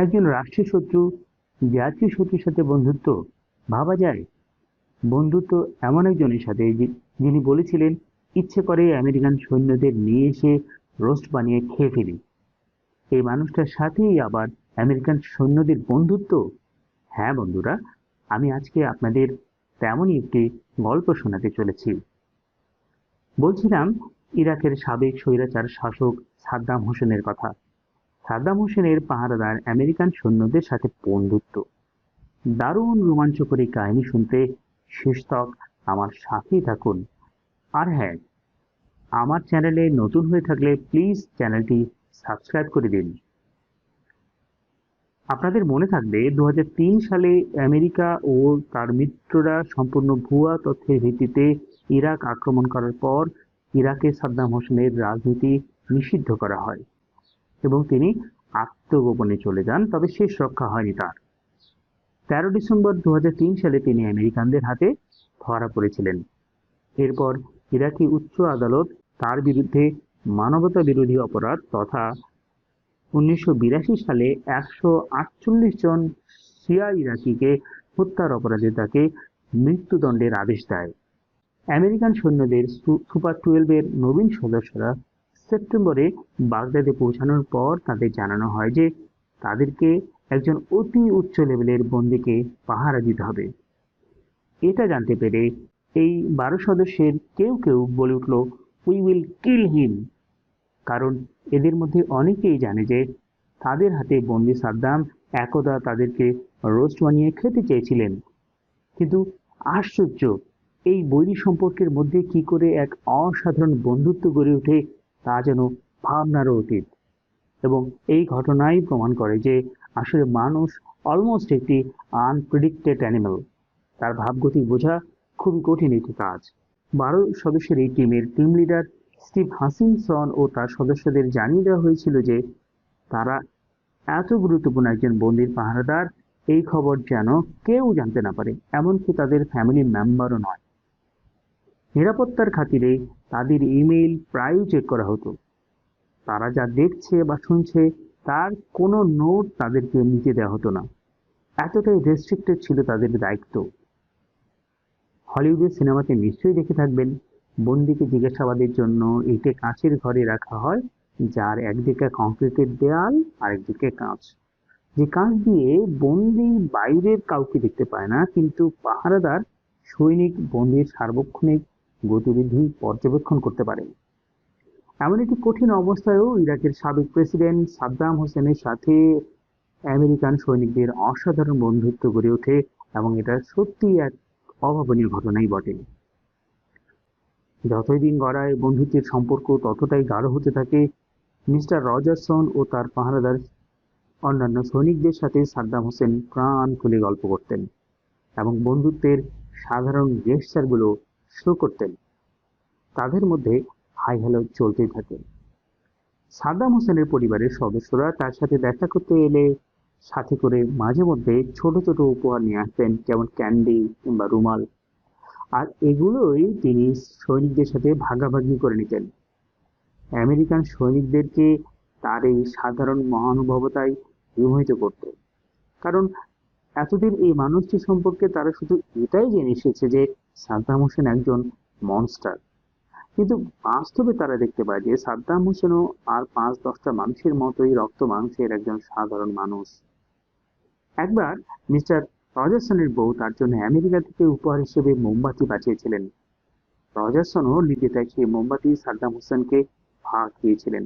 একজন রাষ্ট্রীয় শত্রু জাতীয় শত্রুর সাথে বন্ধুত্ব, ভাবা যায়। বন্ধুত্ব এমন একজনের সাথে যিনি বলেছিলেন, ইচ্ছে করে আমেরিকান সৈন্যদের নিয়ে এসে রোস্ট বানিয়ে খেয়ে ফেলি। এই মানুষটার সাথেই আবার আমেরিকান সৈন্যদের বন্ধুত্ব। হ্যাঁ বন্ধুরা, আমি আজকে আপনাদের তেমনই একটি গল্প শোনাতে চলেছি। বলছিলাম, ইরাকের সাবেক স্বৈরাচার শাসক সাদ্দাম হোসেনের কথা। সাদ্দাম হোসেনের পাহারাদার আমেরিকান সৈন্যদের সাথে বন্ধুত্ব। দারুণ রোমাঞ্চকর কাহিনী শুনতে শেষ তক আমার সাথেই থাকুন। আর হ্যাঁ আমার চ্যানেলে নতুন হয়ে থাকলে প্লিজ চ্যানেলটি সাবস্ক্রাইব করে দিন। আপনাদের মনে থাকবে দু হাজার তিন সালে আমেরিকা ও তার মিত্ররা সম্পূর্ণ ভুয়া তথ্যের ভিত্তিতে ইরাক আক্রমণ করার পর ইরাকে সাদ্দাম হোসেনের রাজনীতি নিষিদ্ধ করা হয়। এবং তিনি আত্মগোপনে চলে যান, তবে শেষ রক্ষা হয়নি তার। তেরো ডিসেম্বর দু সালে তিনি আমেরিকানদের হাতে ধরা পড়েছিলেন। এরপর ইরাকি উচ্চ আদালত তার বিরুদ্ধে মানবতা বিরোধী অপরাধ তথা উনিশশো বিরাশি সালে একশো আটচল্লিশ জন শিয়া ইরাকিকে হত্যার অপরাধে তাকে মৃত্যুদণ্ডের আদেশ দেয়। আমেরিকান সৈন্যদের সুপার টুয়েলভের নবীন সদস্যরা সেপ্টেম্বরে বাগদাদে পৌঁছানোর পর তাদের জানানো হয় যে তাদেরকে একজন অতি উচ্চ লেভেলের বন্দীকে পাহারা দিতে হবে। এটা জানতে পেরে এই বারো সদস্যের কেউ কেউ বলে উঠল উই উইল কিল হিম কারণ এদের মধ্যে অনেকেই জানে যে তাদের হাতে বন্দি সাদ্দাম একদা তাদেরকে রোস্ট বানিয়ে খেতে চেয়েছিলেন। কিন্তু আশ্চর্য, এই বৈরী সম্পর্কের মধ্যে কি করে এক অসাধারণ বন্ধুত্ব গড়ে ওঠে তা যেন ভাবনারও অতীত। এবং এই ঘটনাই প্রমাণ করে যে আসলে মানুষ অলমোস্ট একটি আনপ্রেডিক্টেড অ্যানিমাল তার ভাবগতি বোঝা খুবই কঠিন একটি কাজ। বারো সদস্যের এই টিমের টিম লিডার স্টিভ হাসিনসন ও তার সদস্যদের জানিয়ে দেওয়া হয়েছিল যে তারা এত গুরুত্বপূর্ণ একজন বন্দির পাহারাদার, এই খবর যেন কেউ জানতে না পারে। এমনকি তাদের ফ্যামিলি মেম্বারও নয়। নিরাপত্তার খাতিরে তাদের ইমেইল প্রায়ই চেক করা হতো। তারা যা দেখছে বা শুনছে, তার কোনো নোট তাদেরকে নিতে দেওয়া হতো না। এতটাই রেস্ট্রিক্টেড ছিল তাদের দায়িত্ব। হলিউডের সিনেমাতে নিশ্চয়ই দেখে থাকবেন। বন্দিকে জিজ্ঞাসাবাদের জন্য একটি কাঁচের ঘরে রাখা হয়, যার একদিকে কংক্রিটের দেয়াল আর একদিকে কাঁচ। যে কাঁচ দিয়ে বন্দি বাইরের কাউকে দেখতে পায় না, কিন্তু পাহারাদার সৈনিক বন্দির সার্বক্ষণিক গতিবিধি পর্যবেক্ষণ করতে পারে। এমন একটি কঠিন অবস্থায়ও ইরাকের সাবেক প্রেসিডেন্ট সাদ্দাম হোসেনের সাথে আমেরিকান সৈনিকদের অসাধারণ বন্ধুত্ব গড়ে ওঠে এবং এটা সত্যি এক অভাবনীয় ঘটনাই বটে। যতই দিন গড়ায়, বন্ধুত্বের সম্পর্ক ততটাই গাঢ় হতে থাকে। মিস্টার রজারসন ও তার পাহারাদার অন্যান্য সৈনিকদের সাথে সাদ্দাম হোসেন প্রাণ খুলে গল্প করতেন এবং বন্ধুত্বের সাধারণ গেস্টারগুলো শো করতেন। তাদের মধ্যে হাই হ্যালো চলতেই থাকে। সাদ্দাম হোসেনের পরিবারের সদস্যরা তার সাথে দেখা করতে এলে সাথে করে মাঝে মধ্যে ছোট ছোট উপহার নিয়ে আসতেন, যেমন ক্যান্ডি কিংবা রুমাল। আর এগুলোই তিনি সৈনিকদের সাথে ভাগাভাগি করে নিতেন। আমেরিকান সৈনিকদেরকে তার এই সাধারণ মহানুভবতায় বিমোহিত করত। কারণ এতদিন এই মানুষটি সম্পর্কে তারা শুধু এটাই জেনে এসেছে যে সাদ্দাম হোসেন একজন মনস্টার কিন্তু বাস্তবে তারা দেখতে পায় যে সাদ্দাম হোসেনও আর পাঁচ দশটা মানুষের মতোই রক্ত মাংসের একজন সাধারণ মানুষ। একবার মিস্টার রজারসনের বউ তার জন্য আমেরিকা থেকে উপহার হিসেবে মোমবাতি পাঠিয়েছিলেন। রজারসনও নিজে সেই মোমবাতি সাদ্দাম হোসেনকে ভাগ দিয়েছিলেন।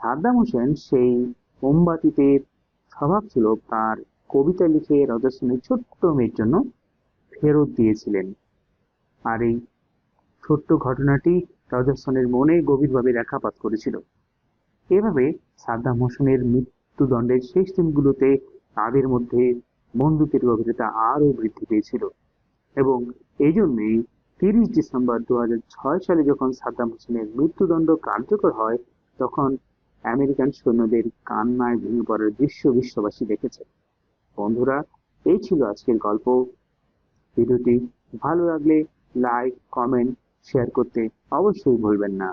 সাদ্দাম হোসেন সেই মোমবাতিতে স্বভাব ছিল তার কবিতা লিখে রজারসনের ছোট্ট মেয়ের জন্য ফেরত দিয়েছিলেন। আর এই ছোট্ট ঘটনাটি রজারসনের মনে গভীরভাবে রেখাপাত করেছিল। এভাবে সাদ্দাম হোসেনের মৃত্যুদণ্ডের শেষ দিনগুলোতে তাদের মধ্যে বন্ধুত্বের গভীরতা আরও বৃদ্ধি পেয়েছিল এবং এই জন্যই তিরিশ ডিসেম্বর দু হাজার ছয় সালে যখন সাদ্দাম হোসেনের মৃত্যুদণ্ড কার্যকর হয়, তখন আমেরিকান সৈন্যদের কান্নায় ভেঙে পড়ার দৃশ্য বিশ্ববাসী দেখেছে। বন্ধুরা, এই ছিল আজকের গল্প। ভিডিওটি ভালো লাগলে লাইক কমেন্ট শেয়ার করতে অবশ্যই ভুলবেন না।